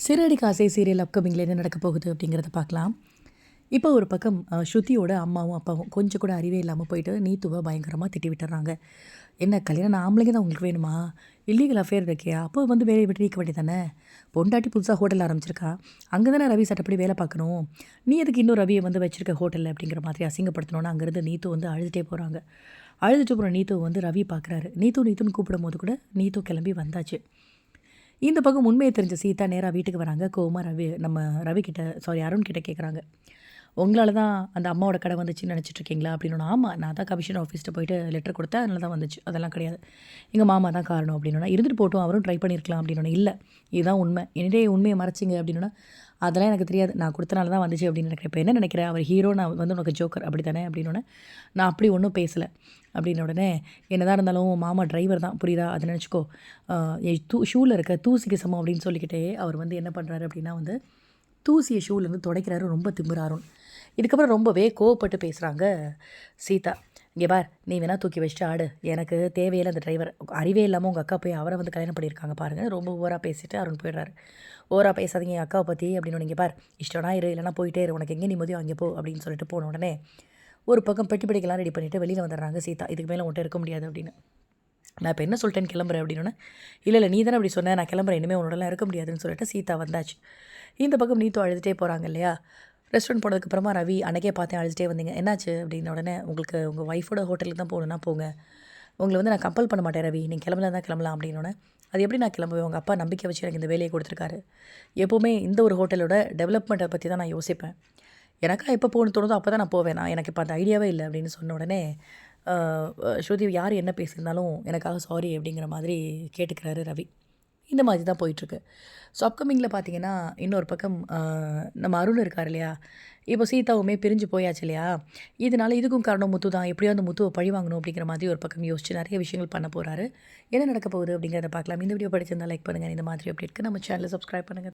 சிறடி காசை சீரியல் அப்கமிங்கில் என்ன நடக்க போகுது அப்படிங்கிறத பார்க்கலாம். இப்போ ஒரு பக்கம் ஸ்ருதியோட அம்மாவும் அப்பாவும் கொஞ்சம் கூட அறிவே இல்லாமல் போயிட்டு நீத்துவை பயங்கரமாக திட்டி விட்டுறாங்க. என்ன கல்யாணம் ஆம்பளைங்க தான் உங்களுக்கு வேணுமா? இல்லீகல் அஃபேர் இருக்கியா? அப்போ வந்து வேலையை விட்டு நீக்க வேண்டியது தானே பொண்டாட்டி புதுசாக ஹோட்டல் ஆரம்பிச்சிருக்கா? அங்கே தானே ரவி சட்டப்படி வேலை பார்க்கணும்? நீ எதுக்கு இன்னும் ரவியை வந்து வச்சுருக்க ஹோட்டலில் அப்படிங்கிற மாதிரி அசிங்கப்படுத்தணும்னு அங்கேருந்து நீத்து வந்து அழுதுகிட்டே போகிறாங்க அழுதுட்டு போகிற நீத்து வந்து ரவி பார்க்குறாரு. நீத்து நீத்துன்னு கூப்பிடும் போது கூட நீத்து கிளம்பி வந்தாச்சு. இந்த பக்கம் உண்மையை தெரிஞ்ச சீதா நேராக வீட்டுக்கு வராங்க. கோமா ரவி நம்ம ரவி கிட்ட சாரி அருண் கிட்ட கேட்குறாங்க உங்களால் தான் அந்த அம்மாவோட கடை வந்துச்சுன்னு நினச்சிட்டு இருக்கீங்களா அப்படின்னு ஆமாம் நான் தான் கமிஷன் ஆஃபீஸ்ட்டு போயிட்டு லெட்டர் கொடுத்தேன் அதனால தான் வந்துச்சு. அதெல்லாம் கிடையாது. எங்கள் மாமா தான் காரணம் அப்படின்னா இருந்துட்டு போட்டோம் அவரும் ட்ரை பண்ணியிருக்கலாம் அப்படின்னு இல்லை இதுதான் உண்மை. என்னடே உண்மையை மறைச்சிங்க அப்படின்னா அதெல்லாம் எனக்கு தெரியாது. நான் கொடுத்தனால தான் வந்துச்சு அப்படின்னு நினைக்கிறேன். இப்போ என்ன நினைக்கிறேன்? அவர் ஹீரோ நான் வந்து உனக்கு ஜோக்கர் அப்படி தானே அப்படின்னு நான் அப்படி ஒன்றும் பேசலை. அப்படின்ன உடனே என்னதான் இருந்தாலும் மாமா டிரைவர் தான் புரியுதா? அதை நினச்சிக்கோ. தூ ஷூவில் இருக்க தூசிக்கு சமம் அப்படின்னு சொல்லிக்கிட்டே அவர் வந்து என்ன பண்ணுறாரு அப்படின்னா வந்து தூசியை ஷூலேருந்து துடைக்கிறாரு ரொம்ப திமிராரும் இதுக்கப்புறம் ரொம்பவே கோவப்பட்டு பேசுகிறாங்க சீதா. இங்கே பார் நீ வேணால் தூக்கி வச்சுட்டு ஆடு. எனக்கு தேவையில்லை அந்த டிரைவர் அறிவே இல்லாமல் உங்கள் அக்கா போய் அவரை வந்து கல்யாணம் பண்ணியிருக்காங்க பாருங்கள் ரொம்ப ஓவராக பேசிட்டு அருண் போயிடுறாரு. ஓவராக பேசாதீங்க என் அக்காவை பற்றி அப்படின்னு நீங்கள் பார். இஷ்டம்னா இரு இல்லைனா போயிட்டே இரு. உனக்கு எங்கே நிம்மதியோ அங்கே போ அப்படின்னு சொல்லிட்டு போன உடனே ஒரு பக்கம் பெட்டி படிக்கலாம் ரெடி பண்ணிவிட்டு வெளியில் வந்துடுறாங்க சீதா. இதுக்கு மேலே உன்ட்ட இருக்க முடியாது அப்படின்னு. நான் இப்போ என்ன சொல்லிட்டேன்னு கிளம்புறேன் அப்படின்னு இல்லை இல்லை நீ தானே அப்படி சொன்ன. நான் கிளம்புறேன். இனிமேல் உன்னோடலாம் இருக்க முடியாதுன்னு சொல்லிட்டு சீதா வந்தாச்சு. இந்த பக்கம் நீத்தோ அழுதுகிட்டே போகிறாங்க இல்லையா? ரெஸ்டாரண்ட் போனதுக்கப்புறமா ரவி அன்னைக்கே பார்த்தேன் அழிச்சிட்டே வந்தீங்க. என்னாச்சு? அப்படின்ன உடனே உங்களுக்கு உங்கள் ஒய்ஃபோட ஹோட்டலுக்கு தான் போகணுன்னா போங்க. உங்களை வந்து நான் கம்பல் பண்ண மாட்டேன் ரவி. நீங்கள் கிளம்பலாம் தான் கிளம்பலாம் அப்படின்னோடனே அது எப்படி நான் கிளம்புவேன்? உங்கள் அப்பா நம்பிக்கை வச்சு எனக்கு இந்த வேலையை கொடுத்துருக்காரு. எப்போவுமே இந்த ஒரு ஹோட்டலோட டெவலப்மெண்ட்டை பற்றி தான் நான் யோசிப்பேன். எனக்கா எப்போ போகணும்னு தோணுதோ அப்போ தான் நான் போவேன். நான் எனக்கு இப்போ அந்த ஐடியாவே இல்லை அப்படின்னு சொன்ன உடனே ஸ்ருதி யார் என்ன பேசியிருந்தாலும் எனக்காக சாரி அப்படிங்கிற மாதிரி கேட்டுக்கிறாரு ரவி. இந்த மாதிரி தான் போயிட்டுருக்கு. ஸோ அப்கமிங்கில் பார்த்தீங்கன்னா இன்னொரு பக்கம் நம்ம அருண் இருக்கார் இல்லையா? இப்போ சீதாவுமே பிரிஞ்சு போயாச்சு இல்லையா? இதனால் இதுக்கும் காரணம் முத்து தான். எப்படியோ அந்த முத்துவை பழி வாங்கணும் அப்படிங்கிற மாதிரி ஒரு பக்கம் யோசிச்சு நிறைய விஷயங்கள் பண்ண போகிறாரு என்ன நடக்க போகுது அப்படிங்கிறத பார்க்கலாம். இந்த வீடியோ படிச்சிருந்தால் லைக் பண்ணுங்கள் இந்த மாதிரி அப்படி இருக்குது நம்ம சேனலை சப்ஸ்கிரைப் பண்ணுங்கள்